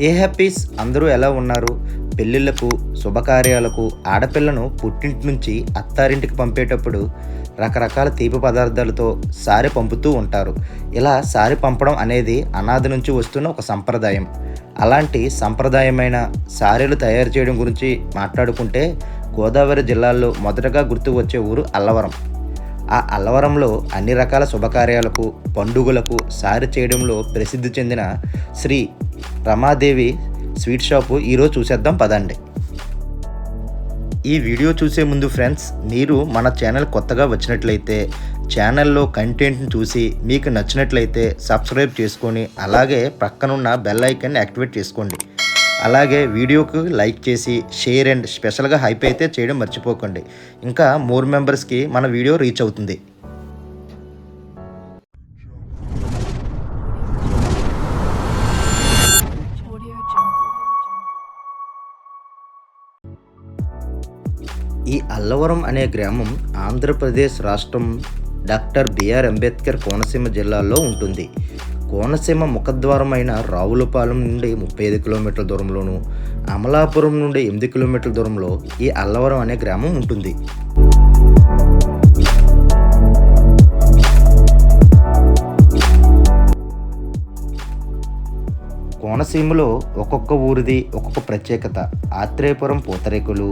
ఏ happies అందరూ ఎలా ఉన్నారు? పెళ్ళిళ్ళకు శుభకార్యాలకు ఆడపిల్లను పుట్టింటి నుంచి అత్తారింటికి పంపేటప్పుడు రకరకాల తీపి పదార్థాలతో సారి పంపుతూ ఉంటారు. ఇలా సారి పంపడం అనేది అనాది నుంచి వస్తున్న ఒక సంప్రదాయం. అలాంటి సంప్రదాయమైన సారీలు తయారు చేయడం గురించి మాట్లాడుకుంటే గోదావరి జిల్లాలో మొదటగా గుర్తు వచ్చే ఊరు అల్లవరం. ఆ అల్లవరంలో అన్ని రకాల శుభకార్యాలకు పండుగలకు సారి చేయడంలో ప్రసిద్ధి చెందిన శ్రీ రమాదేవి స్వీట్ షాపు ఈరోజు చూసేద్దాం పదండి. ఈ వీడియో చూసే ముందు ఫ్రెండ్స్ మీరు మన ఛానల్ కొత్తగా వచ్చినట్లయితే ఛానల్లో కంటెంట్ని చూసి మీకు నచ్చినట్లయితే సబ్స్క్రైబ్ చేసుకొని అలాగే పక్కనున్న బెల్ ఐకాన్ని యాక్టివేట్ చేసుకోండి. అలాగే వీడియోకు లైక్ చేసి షేర్ అండ్ స్పెషల్గా హైప్ అయితే చేయడం మర్చిపోకండి. ఇంకా మోర్ మెంబర్స్కి మన వీడియో రీచ్ అవుతుంది. ఈ అల్లవరం అనే గ్రామం ఆంధ్రప్రదేశ్ రాష్ట్రం డాక్టర్ బిఆర్ అంబేద్కర్ కోనసీమ జిల్లాలో ఉంటుంది. కోనసీమ ముఖద్వారమైన రావులపాలెం నుండి ముప్పై ఐదు కిలోమీటర్ల దూరంలోను అమలాపురం నుండి ఎనిమిది కిలోమీటర్ల దూరంలో ఈ అల్లవరం అనే గ్రామం ఉంటుంది. కోనసీమలో ఒక్కొక్క ఊరిది ఒక్కొక్క ప్రత్యేకత. ఆత్రేయపురం పూతరేకులు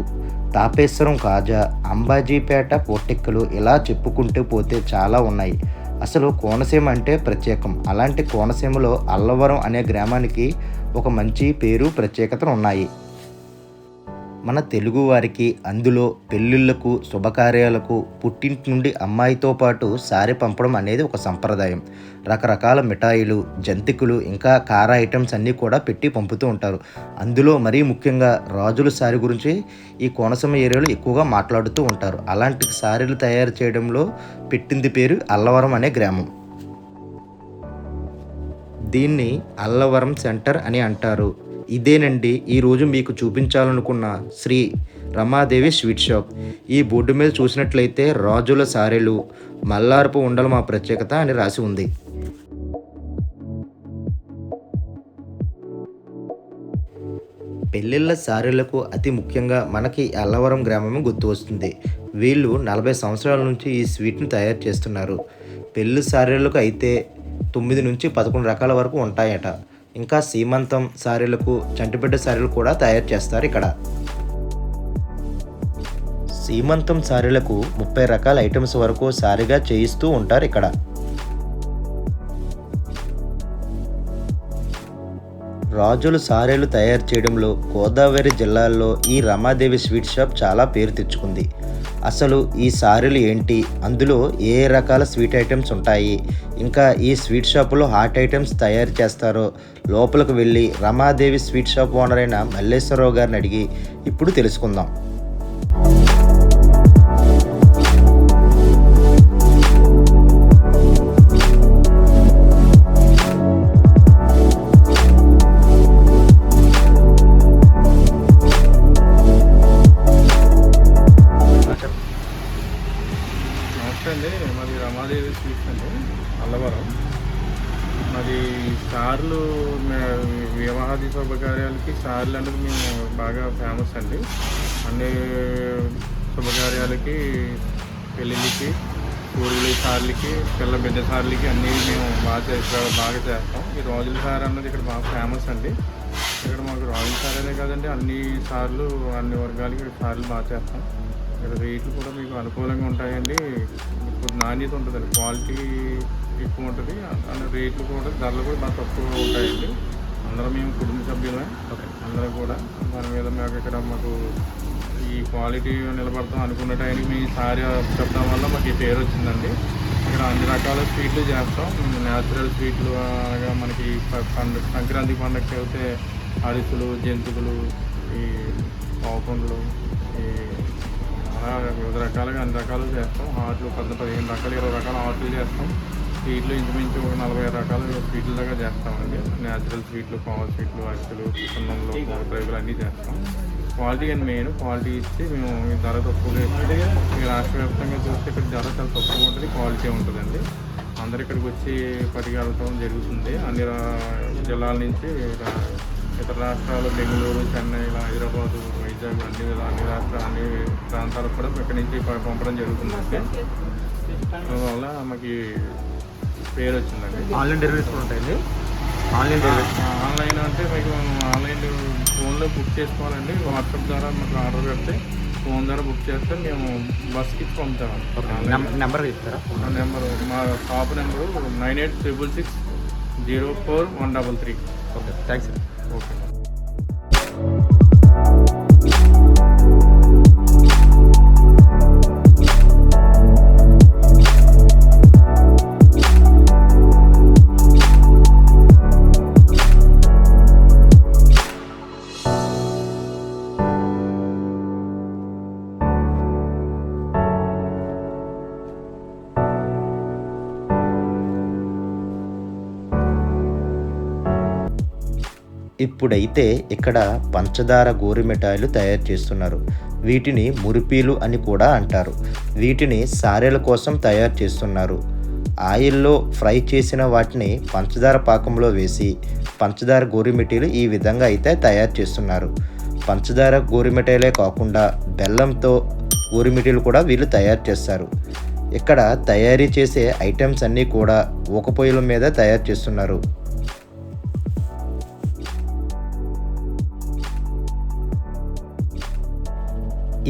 తాపేశ్వరం కాజా అంబాజీపేట పోటెక్కలు ఇలా చెప్పుకుంటూ పోతే చాలా ఉన్నాయి. అసలు కోనసీమ అంటే ప్రత్యేకం. అలాంటి కోనసీమలో అల్లవరం అనే గ్రామానికి ఒక మంచి పేరు ప్రత్యేకతలు ఉన్నాయి. మన తెలుగువారికి అందులో పెళ్ళిళ్ళకు శుభకార్యాలకు పుట్టింటి నుండి అమ్మాయితో పాటు సారి పంపడం అనేది ఒక సంప్రదాయం. రకరకాల మిఠాయిలు జంతికలు ఇంకా కార ఐటమ్స్ అన్నీ కూడా పెట్టి పంపుతూ ఉంటారు. అందులో మరీ ముఖ్యంగా రాజుల సారి గురించి ఈ కోనసీమ ఏరియాలో ఎక్కువగా మాట్లాడుతూ ఉంటారు. అలాంటి సారీలు తయారు చేయడంలో పెట్టింది పేరు అల్లవరం అనే గ్రామం. దీన్ని అల్లవరం సెంటర్ అని అంటారు. ఇదేనండి ఈరోజు మీకు చూపించాలనుకున్న శ్రీ రమాదేవి స్వీట్ షాప్. ఈ బోర్డు మీద చూసినట్లయితే రాజుల సారెలు మల్లారపు ఉండలు మా ప్రత్యేకత అని రాసి ఉంది. పెళ్ళిళ్ళ సారీలకు అతి ముఖ్యంగా మనకి అల్లవరం గ్రామం గుర్తు వస్తుంది. వీళ్ళు నలభై సంవత్సరాల నుంచి ఈ స్వీట్ని తయారు చేస్తున్నారు. పెళ్ళి సారీలకు అయితే తొమ్మిది నుంచి పదకొండు రకాల వరకు ఉంటాయట. ఇంకా సీమంతం సారీలకు చంటిబిడ్డ సారీలు కూడా తయారు చేస్తారు ఇక్కడ. సీమంతం సారీలకు ముప్పై రకాల ఐటమ్స్ వరకు సారీగా చేయిస్తూ ఉంటారు ఇక్కడ. రాజులు సారీలు తయారు చేయడంలో గోదావరి జిల్లాల్లో ఈ రమాదేవి స్వీట్ షాప్ చాలా పేరు తెచ్చుకుంది. అసలు ఈ సారీలు ఏంటి? అందులో ఏ రకాల స్వీట్ ఐటమ్స్ ఉంటాయి? ఇంకా ఈ స్వీట్ షాపులో హాట్ ఐటమ్స్ తయారు చేస్తారో? లోపలికి వెళ్ళి రమాదేవి స్వీట్ షాప్ ఓనర్ అయిన మల్లేశ్వరరావు గారిని అడిగి ఇప్పుడు తెలుసుకుందాం. శుభకార్యాలకి సార్లు అనేది మేము బాగా ఫేమస్ అండి. అన్ని శుభకార్యాలకి పెళ్ళిళ్ళకి ఊరిలి సార్లకి పిల్ల బిడ్డ సార్లకి అన్నీ మేము బాగా చేస్తా బాగా చేస్తాం. ఈ రోజుల సార్ అన్నది ఇక్కడ బాగా ఫేమస్ అండి. ఇక్కడ మాకు రాజుల సార్ అనే కాదండి అన్ని సార్లు అన్ని వర్గాలకి ఇక్కడ సార్లు బాగా చేస్తాం. ఇక్కడ రేట్లు కూడా మీకు అనుకూలంగా ఉంటాయండి. ఇప్పుడు నాణ్యత ఉంటుందండి క్వాలిటీ ఎక్కువ ఉంటుంది అండ్ రేట్లు కూడా ధరలు కూడా బాగా తక్కువ ఉంటాయండి. అందరం మేము కుటుంబ సభ్యులమే. అందరం కూడా దాని మీద మాకు ఇక్కడ మాకు ఈ క్వాలిటీ నిలబడతాం అనుకున్న టైంకి మీ సారీ చెప్పడం వల్ల మాకు ఈ పేరు వచ్చిందండి. ఇక్కడ అన్ని రకాల స్వీట్లు చేస్తాం. న్యాచురల్ స్వీట్లు అలాగా మనకి పండుగ సంక్రాంతి పండుగకి అయితే అరిసెలు జంతువులు ఈ పావుకొండలు ఈ అలా వివిధ రకాలుగా అన్ని రకాలు చేస్తాం. హాట్లు పెద్ద పదిహేను రకాలు ఇరవై రకాల హాట్లు చేస్తాం. స్వీట్లు ఇంచుమించు ఒక నలభై రకాల స్వీట్ల దాకా చేస్తామండి. న్యాచురల్ స్వీట్లు పావు స్వీట్లు అరిసెలు సున్నంలో డ్రైవ్లు అన్నీ చేస్తాం. క్వాలిటీ అండ్ మెయిన్ క్వాలిటీ ఇచ్చి మేము ఈ ధర తక్కువగా ఇస్తే. ఈ రాష్ట్ర వ్యాప్తంగా చూస్తే ఇక్కడ ధర చాలా తక్కువ ఉంటుంది క్వాలిటీ ఉంటుందండి. అందరు ఇక్కడికి వచ్చి పట్టుకెళ్ళటం జరుగుతుంది. అన్ని రా- జిల్లాల నుంచి ఇతర రాష్ట్రాలు బెంగళూరు చెన్నై ఇలా హైదరాబాదు వైజాగ్ అన్ని ఇలా అన్ని రాష్ట్రాలు అన్ని ప్రాంతాలకు కూడా ఇక్కడి నుంచి పంపడం జరుగుతుంది అందువల్ల మాకు పేరు వచ్చిందండి ఆన్లైన్ డెలివరీస్ కూడా ఉంటాయండి? Online delivery. ఆన్లైన్ అంటే మీకు ఆన్లైన్ ఫోన్లో బుక్ చేసుకోవాలండి. వాట్సాప్ ద్వారా మాకు ఆర్డర్ పెడితే ఫోన్ ద్వారా బుక్ చేస్తే మేము బస్కి ఇచ్చి పంపుతామండి నెంబర్ చెప్తారా నెంబరు. మా shop number nine eight triple six zero four one double three. Okay. Thanks okay. ఇప్పుడైతే ఇక్కడ పంచదార గోరు మిఠాయిలు తయారు చేస్తున్నారు. వీటిని మురిపీలు అని కూడా అంటారు. వీటిని సారెల కోసం తయారు చేస్తున్నారు. ఆయిల్లో ఫ్రై చేసిన వాటిని పంచదార పాకంలో వేసి పంచదార గోరుమిఠాయిలు ఈ విధంగా అయితే తయారు చేస్తున్నారు. పంచదార గోరుమిఠాయిలే కాకుండా బెల్లంతో గోరుమిఠీలు కూడా వీళ్ళు తయారు చేస్తారు. ఇక్కడ తయారీ చేసే ఐటమ్స్ అన్నీ కూడా ఊక పొయ్యిల మీద తయారు చేస్తున్నారు.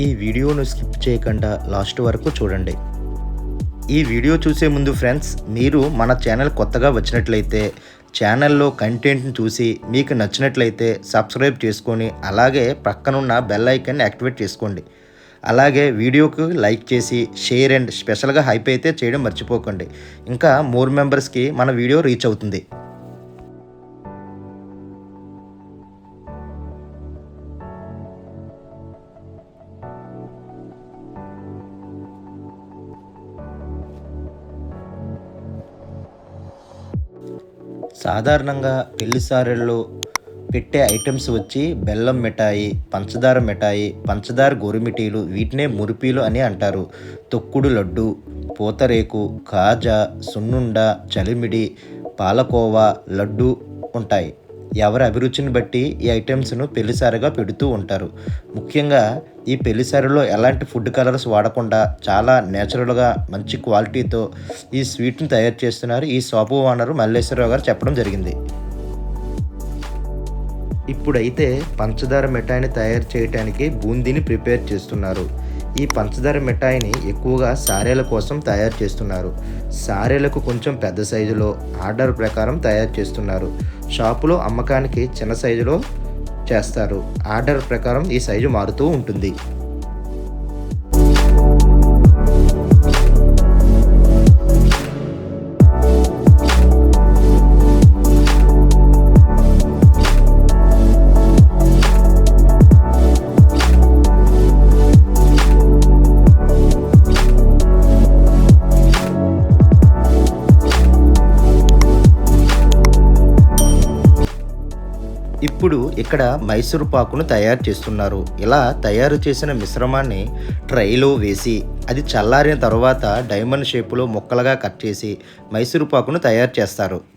ఈ వీడియోను స్కిప్ చేయకుండా లాస్ట్ వరకు చూడండి. ఈ వీడియో చూసే ముందు ఫ్రెండ్స్ మీరు మన ఛానల్ కొత్తగా వచ్చినట్లయితే ఛానల్లో కంటెంట్ని చూసి మీకు నచ్చినట్లయితే సబ్స్క్రైబ్ చేసుకొని అలాగే పక్కనున్న బెల్ ఐకాన్ని యాక్టివేట్ చేసుకోండి. అలాగే వీడియోకు లైక్ చేసి షేర్ అండ్ స్పెషల్గా హైప్ అయితే చేయడం మర్చిపోకండి. ఇంకా మోర్ మెంబర్స్కి మన వీడియో రీచ్ అవుతుంది. సాధారణంగా పెళ్ళి సారెల్లో పెట్టే ఐటమ్స్ వచ్చి బెల్లం మిఠాయి పంచదార మిఠాయి పంచదార గోరుమిఠీలు వీటినే మురిపీలు అని అంటారు. తొక్కుడు లడ్డు పూతరేకు కాజా సున్నుండ చలిమిడి పాలకోవా లడ్డు ఉంటాయి. ఎవరి అభిరుచిని బట్టి ఈ ఐటమ్స్ను పెళ్ళిసారిగా పెడుతూ ఉంటారు. ముఖ్యంగా ఈ పెళ్ళిసారిలో ఎలాంటి ఫుడ్ కలర్స్ వాడకుండా చాలా నేచురల్గా మంచి క్వాలిటీతో ఈ స్వీట్ని తయారు చేస్తున్నారు ఈ షాపు ఓనర్ మల్లేశ్వరరావు గారు చెప్పడం జరిగింది. ఇప్పుడైతే పంచదార మిఠాయిని తయారు చేయడానికి బూందీని ప్రిపేర్ చేస్తున్నారు. ఈ పంచదార మిఠాయిని ఎక్కువగా సారేల కోసం తయారు చేస్తున్నారు. సారేలకు కొంచెం పెద్ద సైజులో ఆర్డర్ ప్రకారం తయారు చేస్తున్నారు. షాపులో అమ్మకానికి చిన్న సైజులో చేస్తారు. ఆర్డర్ ప్రకారం ఈ సైజు మారుతూ ఉంటుంది. ఇక్కడ మైసూరు పాకును తయారు చేస్తున్నారు. ఇలా తయారు చేసిన మిశ్రమాన్ని ట్రైలో వేసి అది చల్లారిన తర్వాత డైమండ్ షేపులో ముక్కలుగా కట్ చేసి మైసూరు పాకును తయారు చేస్తారు.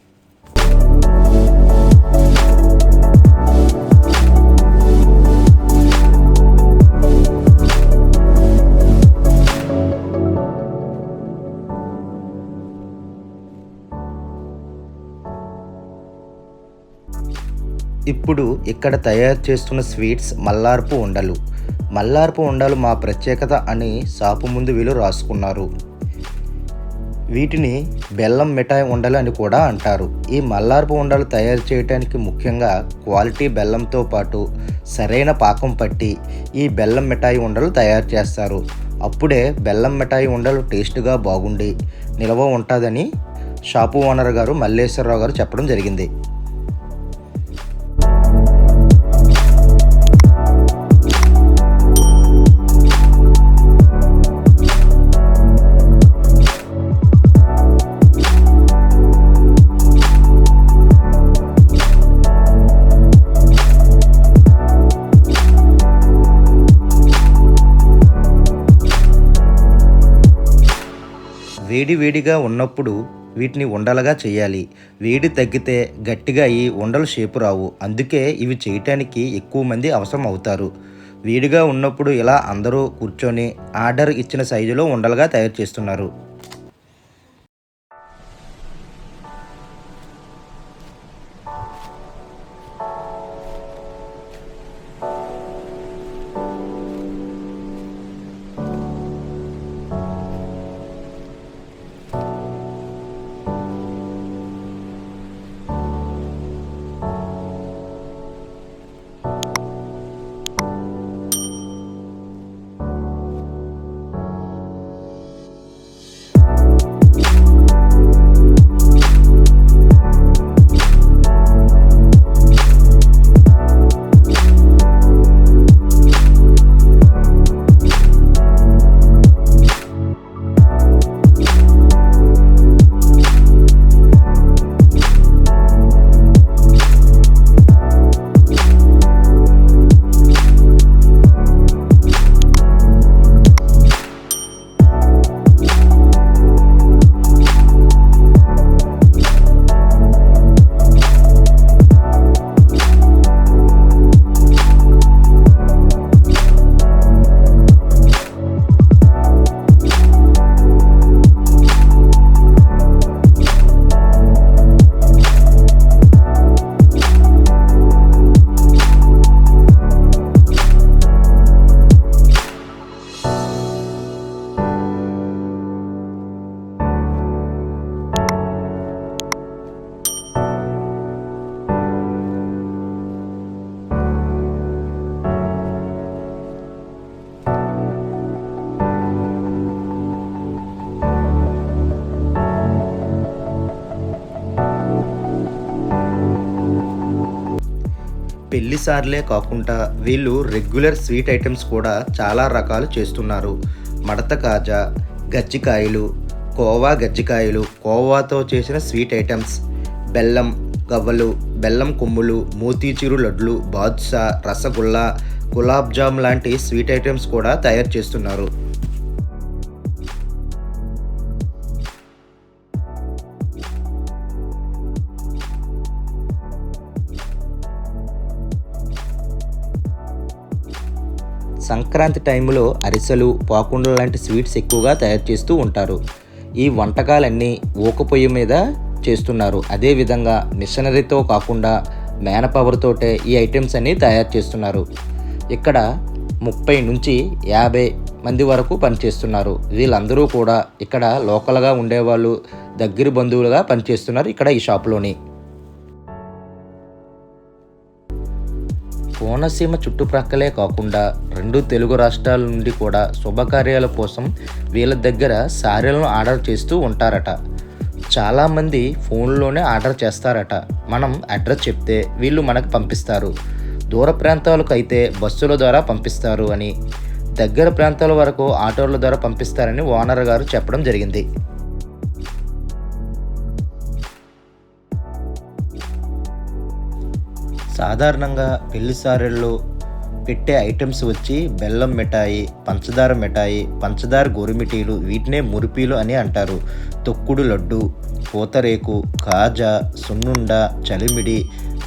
ఇప్పుడు ఇక్కడ తయారు చేస్తున్న స్వీట్స్ మల్లార్పు ఉండలు. మల్లార్పు ఉండలు మా ప్రత్యేకత అని షాపు ముందు వీళ్ళు రాసుకున్నారు. వీటిని బెల్లం మిఠాయి ఉండలు అని కూడా అంటారు. ఈ మల్లార్పు ఉండలు తయారు చేయడానికి ముఖ్యంగా క్వాలిటీ బెల్లంతో పాటు సరైన పాకం పట్టి ఈ బెల్లం మిఠాయి ఉండలు తయారు చేస్తారు. అప్పుడే బెల్లం మిఠాయి ఉండలు టేస్ట్గా బాగుండి నిల్వ ఉంటుందని షాపు ఓనర్ గారు మల్లేశ్వరరావు గారు చెప్పడం జరిగింది. వేడి వేడిగా ఉన్నప్పుడు వీటిని ఉండలుగా చేయాలి. వేడి తగ్గితే గట్టిగా అయ్యి ఉండలు షేపు రావు. అందుకే ఇవి చేయటానికి ఎక్కువ మంది అవసరం అవుతారు. వేడిగా ఉన్నప్పుడు ఇలా అందరూ కూర్చొని ఆర్డర్ ఇచ్చిన సైజులో ఉండలుగా తయారు చేస్తున్నారు. పెళ్ళి సార్లే కాకుండా వీళ్ళు రెగ్యులర్ స్వీట్ ఐటమ్స్ కూడా చాలా రకాలు చేస్తున్నారు. మడత కాజా గజ్జికాయలు కోవా గజ్జికాయలు కోవాతో చేసిన స్వీట్ ఐటమ్స్. బెల్లం గవ్వలు బెల్లం కొమ్ములు మోతీచూరు లడ్లు బాదుషా రసగుల్లా గులాబ్ జామ్ లాంటి స్వీట్ ఐటమ్స్ కూడా తయారు చేస్తున్నారు. సంక్రాంతి టైంలో అరిసెలు పాకుండలు లాంటి స్వీట్స్ ఎక్కువగా తయారు చేస్తూ ఉంటారు. ఈ వంటకాలన్నీ ఊక పొయ్యి మీద చేస్తున్నారు. అదేవిధంగా మిషనరీతో కాకుండా మ్యాన్ పవర్తోటే ఈ ఐటమ్స్ అన్నీ తయారు చేస్తున్నారు. ఇక్కడ ముప్పై నుంచి యాభై మంది వరకు పనిచేస్తున్నారు. వీళ్ళందరూ కూడా ఇక్కడ లోకల్గా ఉండేవాళ్ళు దగ్గర బంధువులుగా పనిచేస్తున్నారు ఇక్కడ ఈ షాప్లోని. కోనసీమ చుట్టుప్రక్కలే కాకుండా రెండు తెలుగు రాష్ట్రాల నుండి కూడా శుభకార్యాల కోసం వీళ్ళ దగ్గర సారీలను ఆర్డర్ చేస్తూ ఉంటారట. చాలామంది ఫోన్లోనే ఆర్డర్ చేస్తారట. మనం అడ్రస్ చెప్తే వీళ్ళు మనకు పంపిస్తారు. దూర ప్రాంతాలకు అయితే బస్సుల ద్వారా పంపిస్తారు అని దగ్గర ప్రాంతాల వరకు ఆటోల ద్వారా పంపిస్తారని ఓనర్ గారు చెప్పడం జరిగింది. సాధారణంగా పెళ్ళి సారెల్లో పెట్టే ఐటమ్స్ వచ్చి బెల్లం మిఠాయి పంచదార మిఠాయి పంచదార గోరుమిఠీలు వీటినే మురిపీలు అని అంటారు. తొక్కుడు లడ్డు పూతరేకు కాజా సున్నుండ చలిమిడి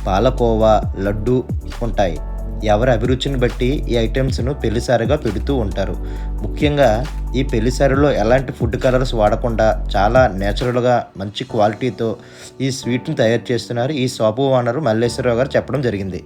పాలకోవా లడ్డు ఉంటాయి. ఎవరి అభిరుచిని బట్టి ఈ ఐటమ్స్ను పెళ్ళిసారిగా పెడుతూ ఉంటారు. ముఖ్యంగా ఈ పెళ్ళిసారిలో ఎలాంటి ఫుడ్ కలర్స్ వాడకుండా చాలా నేచురల్గా మంచి క్వాలిటీతో ఈ స్వీట్ని తయారు చేస్తున్నారు ఈ షాపు ఓనర్ మల్లేశ్వరరావు గారు చెప్పడం జరిగింది.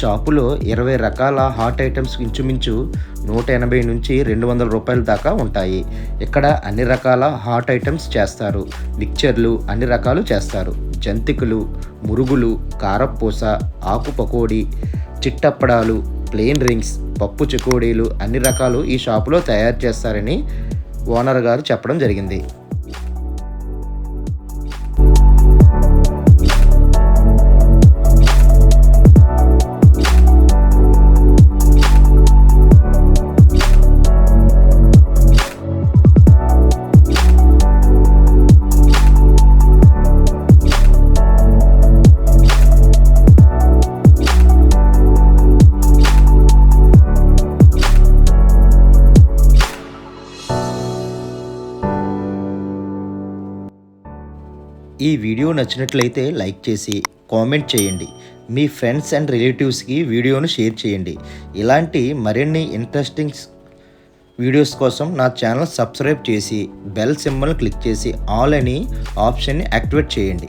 షాపులో ఇరవై రకాల హాట్ ఐటమ్స్ ఇంచుమించు నూట ఎనభై నుంచి రెండు వందల రూపాయల దాకా ఉంటాయి. ఇక్కడ అన్ని రకాల హాట్ ఐటమ్స్ చేస్తారు. మిక్చర్లు అన్ని రకాలు చేస్తారు. జంతికలు మురుగులు కారపూస ఆకు పకోడీ చిట్టప్పడాలు ప్లేన్ రింగ్స్ పప్పు చకోడీలు అన్ని రకాలు ఈ షాపులో తయారు చేస్తారని ఓనర్ గారు చెప్పడం జరిగింది. ఈ వీడియో నచ్చినట్లయితే లైక్ చేసి కామెంట్ చేయండి. మీ ఫ్రెండ్స్ అండ్ రిలేటివ్స్కి వీడియోను షేర్ చేయండి. ఇలాంటి మరిన్ని ఇంట్రెస్టింగ్ వీడియోస్ కోసం నా ఛానల్ సబ్స్క్రైబ్ చేసి బెల్ సింబల్ క్లిక్ చేసి ఆల్ అని ఆప్షన్ని యాక్టివేట్ చేయండి.